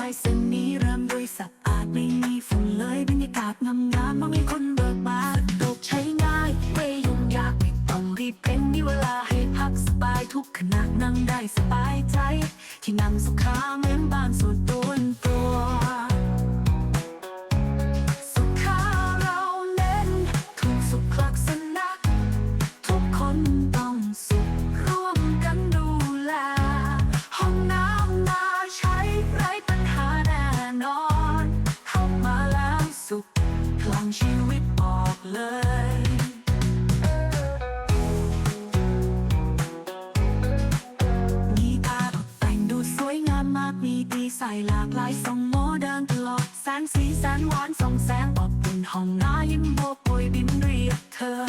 ไม้เส้นนี้เริ่มด้วยสะอาดไม่มีฝุ่นเลยบรรยากาศงามงามไม่มีคนเบิกบานโดดใช้ง่ายไม่ยุ่งยากไม่ต้องรีบเป็นมีเวลาให้พักสบายทุกขณะนั่งได้สบายใจ ที่นั่งสุขาเหมือบานสุดตัว เลยมีตาตกแต่งดูสวยงามมาก มีดีใส่หลากหลายส่งโมเดิร์นตลอดแสงสีแสนหวานส่องแสงอบอุ่นห้องน้ายิ้มโบกปุยบินเรียกเธอ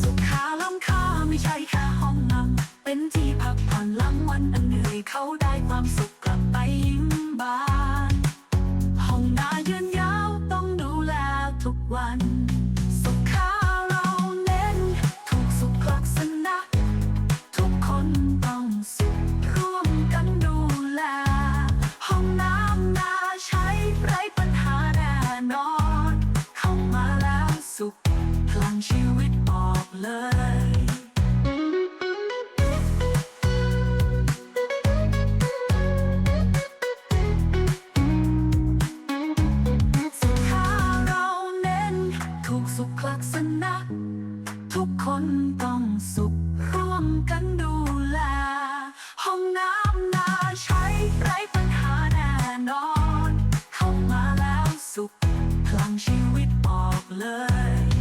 สุขาล้ำค่าไม่ใช่แค่ห้องนั่งเป็นที่พักผ่อนหลังวันอันเหนื่อยเขาได้ วันสุขาเราเน้นถูกสุขลักษณะ ทุกคนต้องสุขร่วมกันดูแล ห้องน้ำน่าใช้ไร้ปัญหาแน่นอน เข้ามาแล้วสุขพลังชีวิตออกเลย ลักษณะ ทุกคนต้องสุขร่วมกันดูแล ห้องน้ำน่าใช้ไร้ปัญหาแน่นอน เข้ามาแล้วสุข พลังชีวิตออกเลย